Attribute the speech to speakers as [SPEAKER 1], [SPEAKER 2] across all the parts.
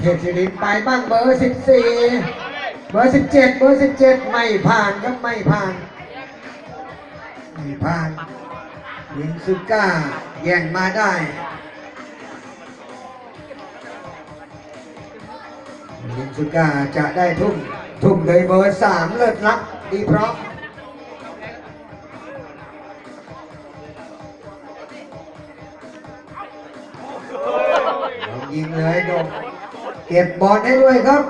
[SPEAKER 1] เทพศิรินไปบ้างเบอร์สิบสี่เบอร์สิบเจ็ดเบอร์สิบเจ็ดไม่ผ่านครับไม่ผ่าน ไม่ผ่านยิงซุก้าแย่งมาได้ยิงซุก้าจะได้ทุ่มทุ่มโดยเบอร์สามเลิศลักดีพร้อมยิงเลยโดม เก็บบอลให้ด้วยครับ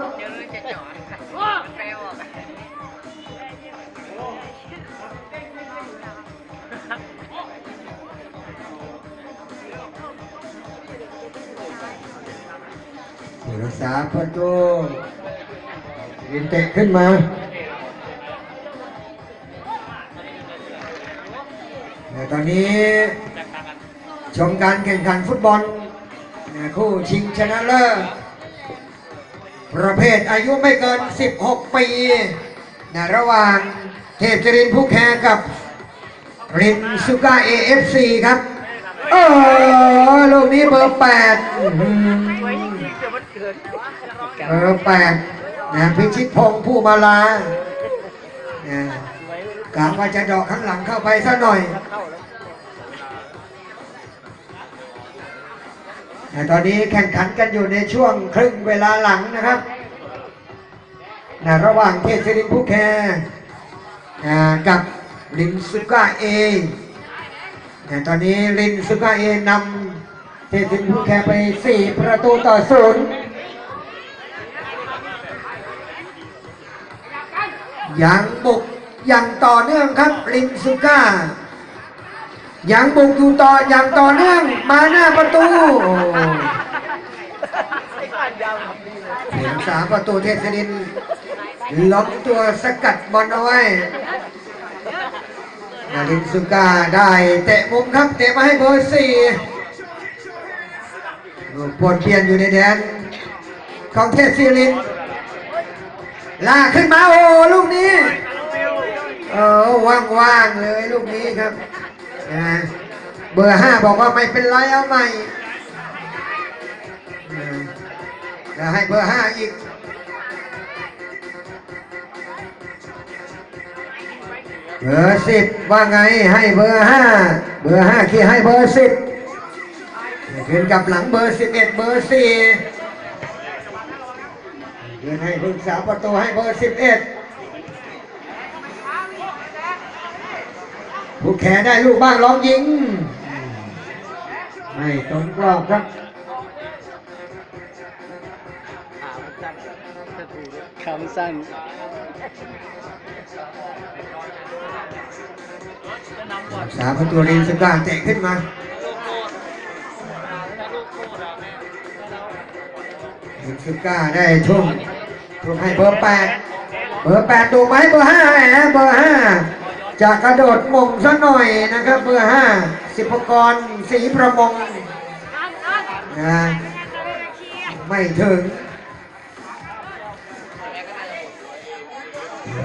[SPEAKER 1] ผู้รักษาประตูยิงเตะขึ้นมาแต่ตอนนี้ชมการแข่งขันฟุตบอลคู่ชิงชนะเลิศ ประเภทอายุไม่เกิน 16 ปีนะระหว่างเทพจรินผู้แข่งกับรินซูก้า AFC ครับเออลูกนี้เบอร์แปดอื้อหือเออแปลกนะพิชิตพงษ์ผู้มาลานะกะว่าจะดอกข้างหลังเข้าไปซะหน่อย ต่ตอนนี้แข่งขันกันอยู่ในช่วงครึ่งเวลาหลังนะครับนะระหว่างเทพศิรินผู้แคร์กับลินซุก้าเอนะตอนนี้ลินซุก้าเอนำเทพศิรินผู้แคร์ไป 4 ประตูต่อศูนย์ยังบุกอย่างต่อเนื่องครับลินซูก้า ยังบุกอยู่ต่ออย่างต่อเนื่องมาหน้าประตูเสียงสามประตูเทพนินล็อกตัวสกัดบอลเอาไว้นาลินซูก้าได้เตะมุมครับเตะมาให้เบอร์สี่ปวดเปลี่ยนอยู่ในแดนของเทพศิรินลากขึ้นมาโอ้ลูกนี้ เออว่างๆเลยลูกนี้ครับ นะเบอร์ห้าบอกว่าไม่เป็นไรเอาใหม่จะให้เบอร์ห้าอีกเบอร์สิบว่าไงให้เบอร์ห้าเบอร์ห้าที่ให้เบอร์สิบขึ้นกับหลังเบอร์สิบเอ็ดเบอร์สี่เงินให้พึ่งสามประตูให้เบอร์สิบเอ็ด ผู้แขนได้ลูกบ้างร้องยิง ไม่ตรงกรอบครับ
[SPEAKER 2] คำสั้น
[SPEAKER 1] สามประตูรีนสก้าเตะขึ้นมารีนสก้าได้ทุ่มทุ่มให้เบอร์แปดเบอร์แปดดูไหมเบอร์ห้าแหมเบอร์ห้า จะกระโดดมงซะหน่อยนะครับเบอร์ห้าสิบปกรณ์สีประมงนะไม่ถึง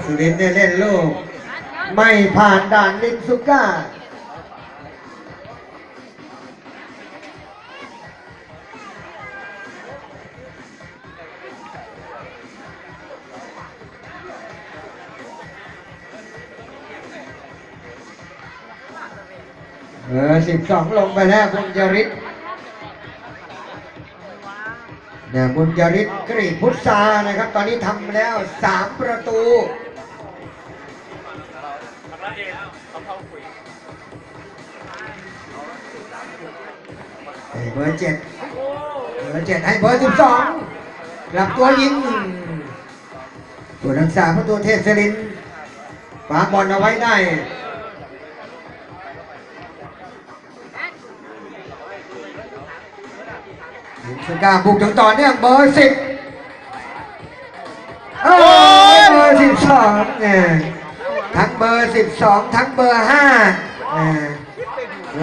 [SPEAKER 1] สุรินเนี่ยเล่นลูก ไม่ผ่านด่านลินซุก้า เออสิบสองลงไปแล้วบุญจริตเนี่ยบุญจริตกรีพุทธานะครับ ตอนนี้ทำแล้วสามประตูเบอร์เจ็ดเบอร์เจ็ดให้เบอร์สิบสองกลับตัวยิงตัวรักษาประตูเทพศิรินทร์ฝาบอลเอาไว้ได้ สุกาบุกถึงต่อเนื่องเบอร์สิบโอ้ยเบอร์สิบสองเนี่ยทั้งเบอร์สิบสองทั้งเบอร์ห้าเนี่ย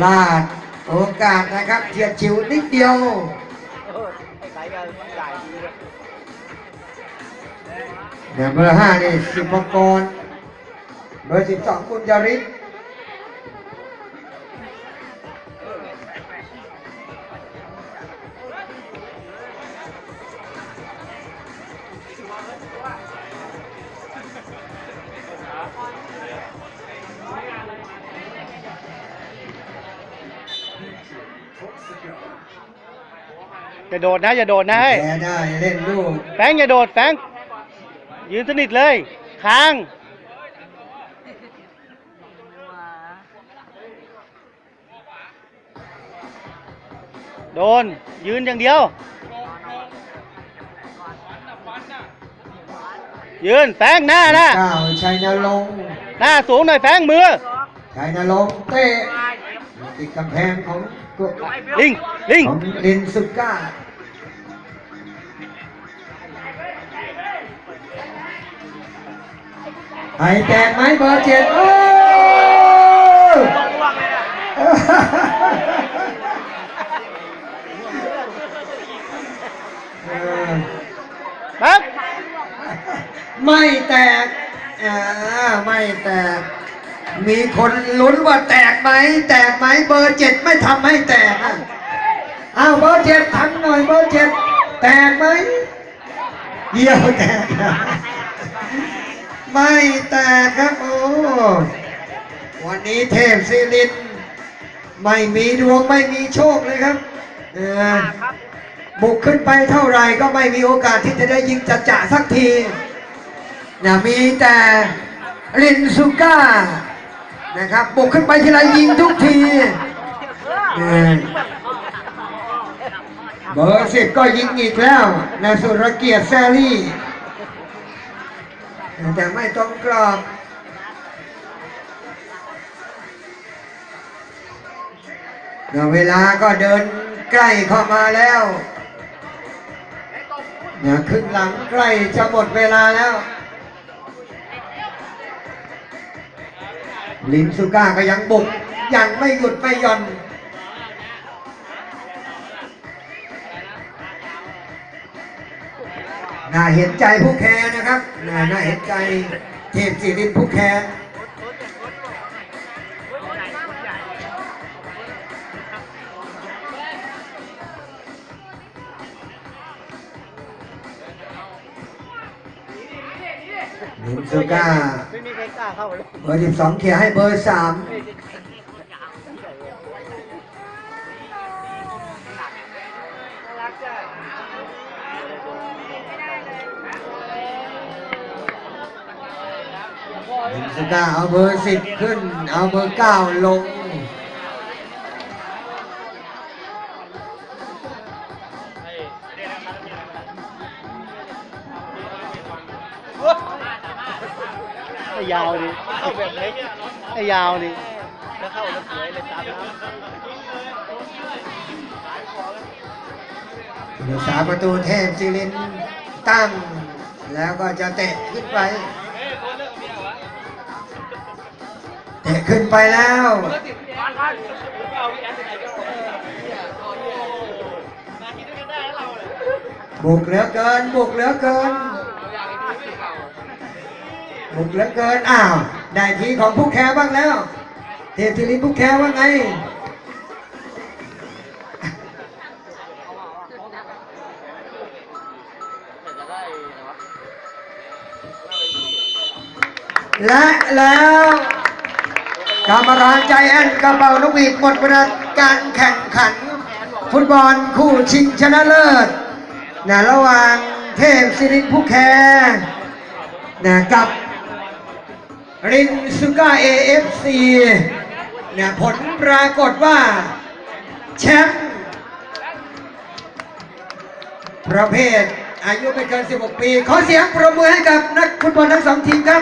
[SPEAKER 1] ลาดโอกาสนะครับเฉียดฉิวนิดเดียวเดี๋ยวเบอร์ห้านี่สิบกรเบอร์สิบสองบุญยริศ
[SPEAKER 2] อย่าโดดนะ อย่าโดดนะเฮ้ย
[SPEAKER 1] แพ้ได้เล่นลูก
[SPEAKER 2] แฟงอย่าโดดแฟงยืนสนิทเลยค้างโดน ยืนอย่างเดียว ยืนแฟงหน้าหน้า
[SPEAKER 1] เก้าชัยนรงค์
[SPEAKER 2] หน้าสูงหน่อยแฟงมือ
[SPEAKER 1] ชัยนรงค์เตะติดกำแพงของกุ
[SPEAKER 2] ลิง ลิง
[SPEAKER 1] ของลินสุก้าไข่แตกไหมเบอร์เจ็ดโอ้เออ
[SPEAKER 2] ปั๊บ
[SPEAKER 1] ไม่แตกอ่าไม่แตก มีคนลุ้นว่าแตกไหมแตกไหมเบอร์เจ็ดไม่ทำให้แตกอะอ้าวเบอร์เจ็ดทำหน่อยเบอร์เจ็ดแตกไหมเยี่ยวแตกไม่แตกครับโอ้วันนี้เทพศิรินไม่มีดวงไม่มีโชคเลยครับเออบุกขึ้นไปเท่าไหร่ก็ไม่มีโอกาสที่จะได้ยิงจัดจ่าสักทีนะมีแต่รินซูก้า นะครับบุกขึ้นไปทีไรยิงทุกทีเออเบอร์สิบก็ยิงอีกแล้วนะสุรเกียรติแซรี่แต่ไม่ตรงกรอบเดี๋ยวเวลาก็เดินใกล้เข้ามาแล้วเนี่ยขึ้นหลังใกล้จะหมดเวลาแล้ว ลินสุก้าก็ยังบุก ยังไม่หยุดไม่ย่อน น่าเห็นใจผู้แคร์นะครับ น่าน่าเห็นใจเทพศิรินผู้แคร์ลินสุก้าา
[SPEAKER 2] เข้าเลย
[SPEAKER 1] เบอร์สิบสองเขียร์ให้เบอร์สามลินสุก้าเอาเบอร์สิบขึ้น เอาเบอร์เก้าลง
[SPEAKER 2] ยาวดิเข้าแบบเล็กให้ยาวดิแล้วเข้าแล้วสวยเลยตามน้
[SPEAKER 1] รักษาประตูเทพศิรินตั้ง แล้วก็จะเตะขึ้นไป เตะขึ้นไปแล้วบุกเหลือเกิน บุกเหลือเกิน บุกเหลือเกินอ้าวได้ทีของผู้แคร์บ้างแล้ว เทพศิริผู้แคร์ว่าไงและแล้วกรรมการใจแอนกระเป๋าลูกบีดหมดเวลาการแข่งขัน ฟุตบอลคู่ชิงชนะเลิศนะระหว่างเทพศิริผู้แคร์นะกับ รินซูก้าเอฟซีนะผลปรากฏว่า แชมป์ประเภทอายุไม่เกิน 16 ปี ขอเสียงปรบมือให้กับนักฟุตบอลทั้งสองทีมครับ